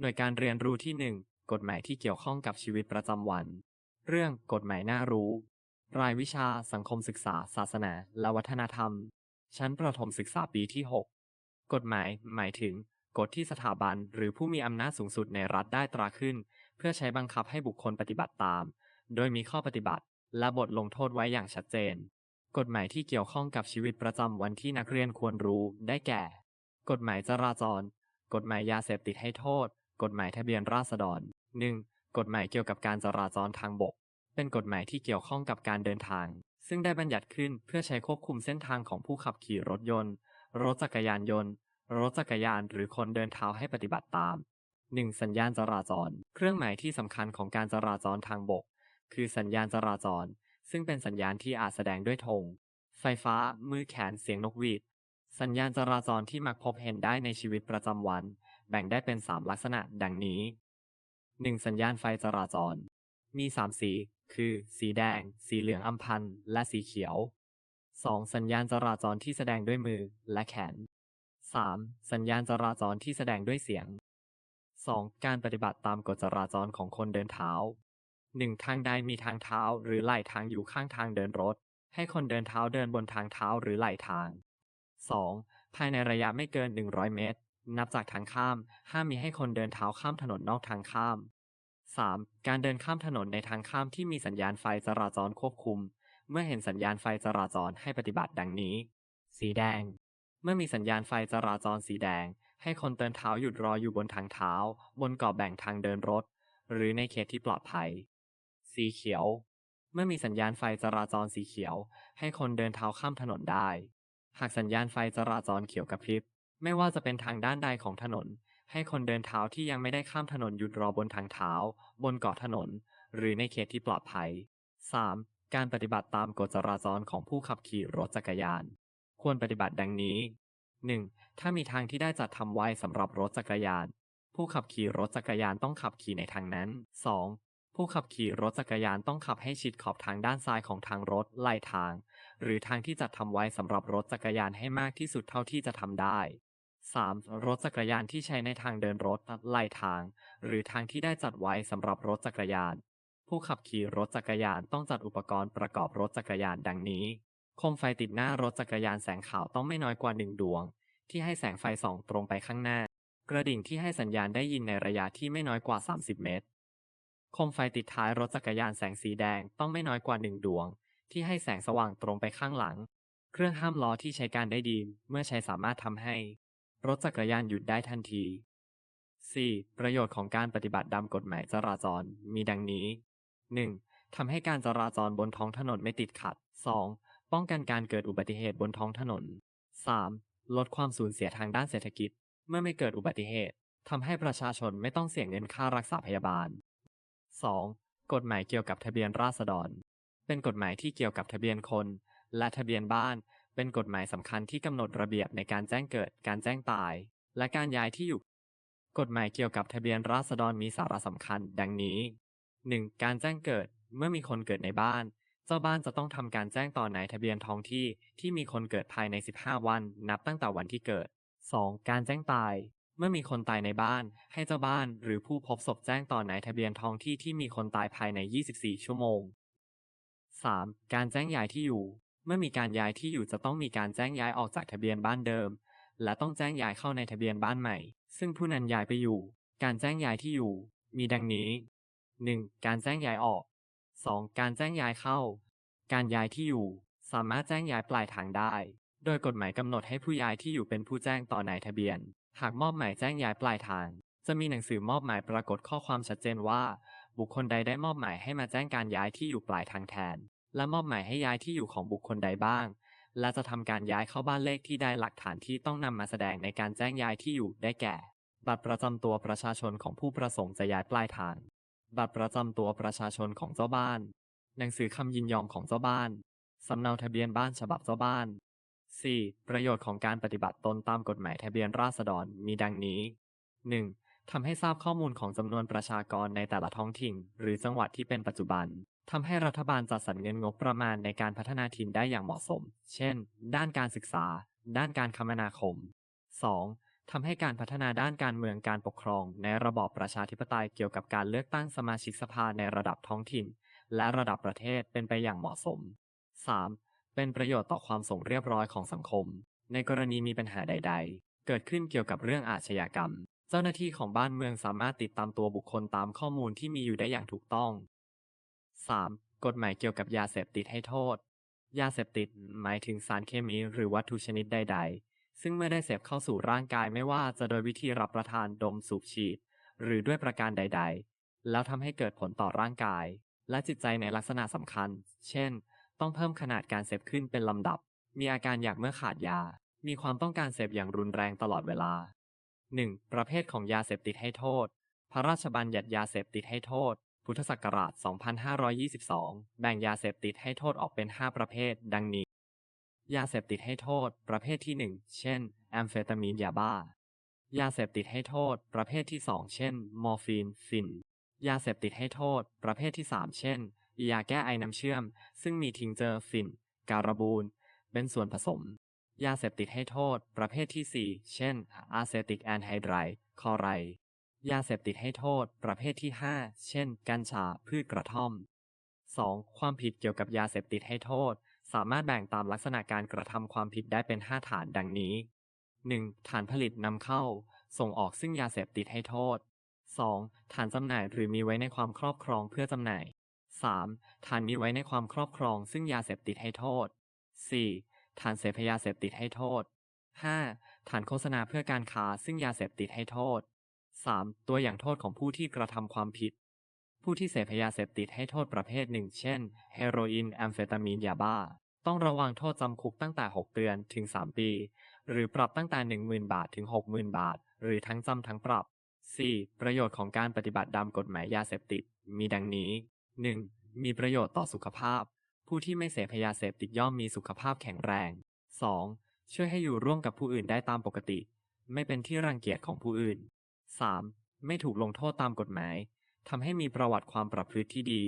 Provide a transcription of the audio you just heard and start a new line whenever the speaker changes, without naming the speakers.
หน่วยการเรียนรู้ที่ 1 กฎหมายที่เกี่ยวข้องกับชีวิตประจำวัน เรื่องกฎหมายน่ารู้ รายวิชาสังคมศึกษา ศาสนา และวัฒนธรรม ชั้นประถมศึกษาปีที่ 6 กฎหมายหมายถึง กฎที่สถาบันหรือผู้มีอำนาจสูงสุดในรัฐได้ตราขึ้น เพื่อใช้บังคับให้บุคคลปฏิบัติตาม โดยมีข้อปฏิบัติ และบทลงโทษไว้อย่างชัดเจน กฎหมายที่เกี่ยวข้องกับชีวิตประจำวันที่นักเรียนควรรู้ได้แก่ กฎหมายจราจร กฎหมายยาเสพติดให้โทษ กฎหมายทะเบียนราษฎร 1. กฎหมายเกี่ยวกับการจราจรทางบก เป็นกฎหมายที่เกี่ยวข้องกับการเดินทาง ซึ่งได้บัญญัติขึ้นเพื่อใช้ควบคุมเส้นทางของผู้ขับขี่รถยนต์ รถจักรยานยนต์ รถจักรยานหรือคนเดินเท้าให้ปฏิบัติตาม 1. สัญญาณจราจร เครื่องหมายที่สำคัญของการจราจรทางบก คือสัญญาณจราจร ซึ่งเป็นสัญญาณที่อาจแสดงด้วยธงไฟฟ้า มือแขนเสียงนกหวีด สัญญาณจราจรที่มักพบเห็นได้ในชีวิตประจำวัน แบ่งได้เป็น 3 ลักษณะดังนี้ 1. สัญญาณไฟจราจร มี 3 สี คือ สีแดง สีเหลืองอัมพันธ์และสีเขียว 2. สัญญาณจราจรที่แสดงด้วยมือและแขน 3. สัญญาณจราจรที่แสดงด้วยเสียง 2. การปฏิบัติตามกฎจราจรของคนเดินเท้า 1. ทางใดมีทางเท้าหรือไหล่ทางอยู่ข้างทางเดินรถ ให้คนเดินเท้าเดินบนทางเท้าหรือไหล่ทาง 2. ภายในระยะไม่เกิน 100 เมตร นับจากทางข้าม ห้ามมีให้คนเดินเท้าข้ามถนนนอกทางข้าม 3. การเดินข้ามถนนในทางข้ามที่มีสัญญาณไฟจราจรควบคุม เมื่อเห็นสัญญาณไฟจราจรให้ปฏิบัติดังนี้ สีแดง เมื่อมีสัญญาณไฟจราจรสีแดง ให้คนเดินเท้าหยุดรออยู่บนทางเท้า บนกอบแบ่งทางเดินรถ หรือในเขตที่ปลอดภัย สีเขียว เมื่อมีสัญญาณไฟจราจรสีเขียว ให้คนเดินเท้าข้ามถนนได้ หากสัญญาณไฟจราจรเขียวกระพริบ ไม่ว่าจะเป็นทางด้านใดของถนน ให้คนเดินเท้าที่ยังไม่ได้ข้ามถนนหยุดรอบนทางเท้า บนเกาะถนน หรือในเขตที่ปลอดภัย 3. การปฏิบัติตามกฎจราจรของผู้ขับขี่รถจักรยาน ควรปฏิบัติดังนี้ 1. ถ้ามีทางที่ได้จัดทำไว้สำหรับรถจักรยาน ผู้ขับขี่รถจักรยานต้องขับขี่ในทางนั้น 2. ผู้ขับขี่รถจักรยานต้องขับให้ชิดขอบทางด้านซ้ายของทางรถไหลทาง หรือทางที่จัดทำไว้สำหรับรถจักรยานให้มากที่สุดเท่าที่จะทำได้ 3. รถจักรยานที่ใช้ในทางเดินรถไหลทาง หรือทางที่ได้จัดไว้สำหรับรถจักรยาน ผู้ขับขี่รถจักรยานต้องจัดอุปกรณ์ประกอบรถจักรยานดังนี้ โคมไฟติดหน้ารถจักรยานแสงขาวต้องไม่น้อยกว่าหนึ่งดวง ที่ให้แสงไฟส่องตรงไปข้างหน้า กระดิ่งที่ให้สัญญาณได้ยินในระยะที่ไม่น้อยกว่า 30 เมตร โคมไฟติดท้ายรถจักรยานแสงสีแดงต้องไม่น้อยกว่าหนึ่งดวง ที่ให้แสงสว่างตรงไปข้างหลัง เครื่องห้ามล้อที่ใช้การได้ดี เมื่อใช้สามารถทำให้ รถจักรยานหยุดได้ทันที 4. ประโยชน์ของการปฏิบัติตามกฎหมายจราจรมีดังนี้ 1. ทำให้การจราจรบนท้องถนนไม่ติดขัด 2. ป้องกันการเกิดอุบัติเหตุบนท้องถนน 3. ลดความสูญเสียทางด้านเศรษฐกิจ เมื่อไม่เกิดอุบัติเหตุทำให้ประชาชนไม่ต้องเสียเงินค่ารักษาพยาบาล 2. กฎหมายเกี่ยวกับทะเบียนราษฎร เป็นกฎหมายที่เกี่ยวกับทะเบียนคน และทะเบียนบ้าน เป็นกฎหมายสำคัญที่กำหนดระเบียบในการแจ้งเกิด การแจ้งตาย และการย้ายที่อยู่ กฎหมายเกี่ยวกับทะเบียนราษฎรมีสาระสำคัญ ดังนี้ 1. การแจ้งเกิด เมื่อมีคนเกิดในบ้าน เจ้าบ้านจะต้องทำการแจ้งต่อนายทะเบียนท้องที่ที่มีคนเกิดภายใน 15 วัน นับตั้งแต่วันที่เกิด 2. การแจ้งตาย เมื่อมีคนตายในบ้าน ให้เจ้าบ้านหรือผู้พบศพแจ้งต่อนายทะเบียนท้องที่ที่มีคนตายภายใน 24 ชั่วโมง 3. การแจ้งย้ายที่อยู่ เมื่อมีการย้ายที่อยู่จะต้องมีการแจ้งย้ายออกจากทะเบียนบ้านเดิม และต้องแจ้งย้ายเข้าในทะเบียนบ้านใหม่ ซึ่งผู้นั้นย้ายไปอยู่ การแจ้งย้ายที่อยู่ มีดังนี้ 1. การแจ้งย้ายออก 2. การแจ้งย้ายเข้า การย้ายที่อยู่ สามารถแจ้งย้ายปลายทางได้ โดยกฎหมายกำหนดให้ผู้ย้ายที่อยู่เป็นผู้แจ้งต่อนายทะเบียน หากมอบหมายแจ้งย้ายปลายทาง จะมีหนังสือมอบหมายปรากฏข้อความชัดเจนว่า บุคคลใดได้มอบหมายให้มาแจ้งการย้ายที่อยู่ปลายทางแทน และมอบหมายให้ย้ายที่อยู่ของบุคคลใดบ้าง และจะทำการย้ายเข้าบ้านเลขที่ได้หลักฐานที่ต้องนำมาแสดงในการแจ้งย้ายที่อยู่ได้แก่ บัตรประจำตัวประชาชนของผู้ประสงค์จะย้ายปลายทาง บัตรประจำตัวประชาชนของเจ้าบ้าน หนังสือคำยินยอมของเจ้าบ้านสำเนาทะเบียนบ้านฉบับเจ้าบ้าน 4. ประโยชน์ของการปฏิบัติตนตามกฎหมายทะเบียนราษฎรมีดังนี้ 1. ทำให้ทราบข้อมูลของจำนวนประชากรในแต่ละท้องถิ่น หรือจังหวัดที่เป็นปัจจุบัน ทำให้รัฐบาลจัดสรรเงินงบประมาณในการพัฒนาถิ่นได้อย่างเหมาะสม เช่น ด้านการศึกษา ด้านการคมนาคม 2. ทำให้การพัฒนาด้านการเมืองการปกครอง ในระบอบประชาธิปไตยเกี่ยวกับการเลือกตั้งสมาชิกสภาในระดับท้องถิ่น และระดับประเทศเป็นไปอย่างเหมาะสม 3. เป็นประโยชน์ต่อความสงเรียบร้อยของสังคม ในกรณีมีปัญหาใด ๆ เกิดขึ้นเกี่ยวกับเรื่องอาชญากรรม เจ้าหน้าที่ของบ้านเมืองสามารถติดตามตัวบุคคลตามข้อมูลที่มีอยู่ได้อย่างถูกต้อง 3. กฎหมายเกี่ยวกับยาเสพติดให้โทษ ยาเสพติดหมายถึงสารเคมีหรือวัตถุชนิดใด ๆ ซึ่งเมื่อได้เสพเข้าสู่ร่างกายไม่ว่าจะโดยวิธีรับประทานดมสูบฉีด หรือด้วยประการใด ๆ แล้วทำให้เกิดผลต่อร่างกาย และจิตใจในลักษณะสำคัญ เช่น ต้องเพิ่มขนาดการเสพขึ้นเป็นลำดับ มีอาการอยากเมื่อขาดยา มีความต้องการเสพอย่างรุนแรงตลอดเวลา 1. ประเภทของยาเสพติดให้โทษ พระราชบัญญัติยาเสพติดให้โทษ พุทธศักราช 2522 แบ่งยาเสพติดให้โทษออกเป็น 5 ประเภท ดังนี้ ยาเสพติดให้โทษ ประเภทที่ 1 เช่น แอมเฟตามีนยาบ้า ยาเสพติดให้โทษ ประเภทที่ 2 เช่น มอร์ฟีน ฟิน ยาเสพติดให้โทษ ประเภทที่ 3 เช่น ยาแก้ไอน้ำเชื่อม ซึ่งมีทิงเจอร์ฟิน การบูน เป็นส่วนผสม ยาเสพติดให้โทษ ประเภทที่ 4 เช่นอาเซติกแอนไฮไดรคอไร ยาเสพติดให้โทษประเภทที่ 5 เช่น กัญชา พืชกระท่อม 2. ความผิดเกี่ยวกับยาเสพติดให้โทษ สามารถแบ่งตามลักษณะการกระทำความผิดได้เป็น 5 ฐานดังนี้ 1. ฐานผลิตนำเข้า ส่งออกซึ่งยาเสพติดให้โทษ 2. ฐานจำหน่ายหรือมีไว้ในความครอบครองเพื่อจำหน่าย 3. ฐานมีไว้ในความครอบครองซึ่งยาเสพติดให้โทษ 4. ฐานเสพยาเสพติดให้โทษ 5. ฐานโฆษณาเพื่อการค้าซึ่งยาเสพติดให้โทษ 3. ตัวอย่างโทษของผู้ที่กระทำความผิด ผู้ที่เสพยาเสพติดให้โทษประเภทหนึ่ง เช่น เฮโรอีน แอมเฟตามีน ยาบ้า ต้องระวังโทษจำคุกตั้งแต่ 6 เดือนถึง 3 ปี หรือปรับตั้งแต่ 10,000 บาทถึง 60,000 บาท หรือทั้งจำทั้งปรับ 4. ประโยชน์ของการปฏิบัติตามกฎหมายยาเสพติด มีดังนี้ 1. มีประโยชน์ต่อสุขภาพ ผู้ที่ไม่เสพยาเสพติดย่อมมีสุขภาพแข็งแรง 2. ช่วยให้อยู่ร่วมกับผู้อื่นได้ตามปกติ ไม่เป็นที่รังเกียจของผู้อื่น 3. ไม่ถูกลงโทษตามกฎหมาย ทำให้มีประวัติความประพฤติที่ดี